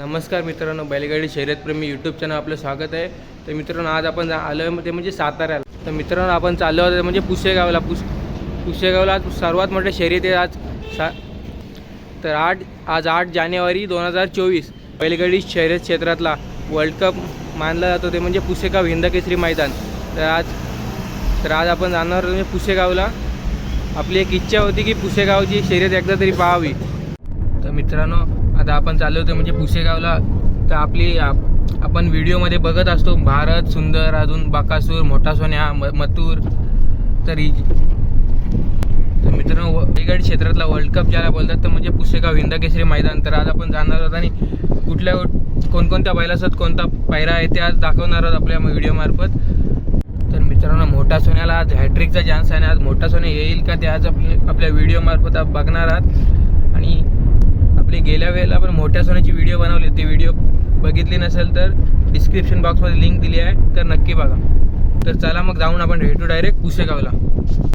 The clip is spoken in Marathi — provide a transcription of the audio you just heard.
नमस्कार मित्रांनो बैलगाडी शर्यतप्रेमी यूट्यूब चॅनल आपलं स्वागत आहे. तर मित्रांनो आज आपण जा- आलो आहे ते म्हणजे साताऱ्याला. तर मित्रांनो आपण चाललो होतो म्हणजे पुसेगावला. पुस पुसेगावला आज सर्वात मोठे शर्यत आहे आज सा तर आठ आज आठ जानेवारी दोन हजार चोवीस बैलगाडी शर्यत क्षेत्रातला वर्ल्ड कप मानला जातो. ते म्हणजे पुसेगाव हिंदकेसरी मैदान. तर आज तर आज आपण जाणार म्हणजे पुसेगावला. आपली एक इच्छा होती की पुसेगावची शर्यत एकदा तरी पाहावी. तर मित्रांनो आता आपण चाललो होतो म्हणजे पुसेगावला. तर आपली आप- आपण व्हिडिओमध्ये बघत असतो भारत सुंदर अजून बाकासूर मोठा सोन्या म मथुर. तरी तर मित्रांनो व- क्षेत्रातला वर्ल्ड कप ज्याला बोलतात तर म्हणजे पुसेगाव हिंदकेसरी मैदान. तर आज आपण जाणार आहोत आणि कुठल्या कोणकोणत्या बैलासोबत कोणता पायरा आहे ते आज दाखवणार आहोत आपल्या व्हिडिओमार्फत तर मित्रांनो मोठा सोन्याला आज हॅट्रिकचा चान्स आहे आणि आज मोठा सोन्या येईल का ते आज आपल्या व्हिडिओमार्फत बघणार आहात. आणि गेल्या वेळेला आपण मोठ्या सोन्याची व्हिडिओ बनवली ती व्हिडिओ बघितली नसेल तर डिस्क्रिप्शन बॉक्समध्ये लिंक दिली आहे. तर नक्की बघा. तर चला मग जाऊन आपण भेटू डायरेक्ट कुशेगावला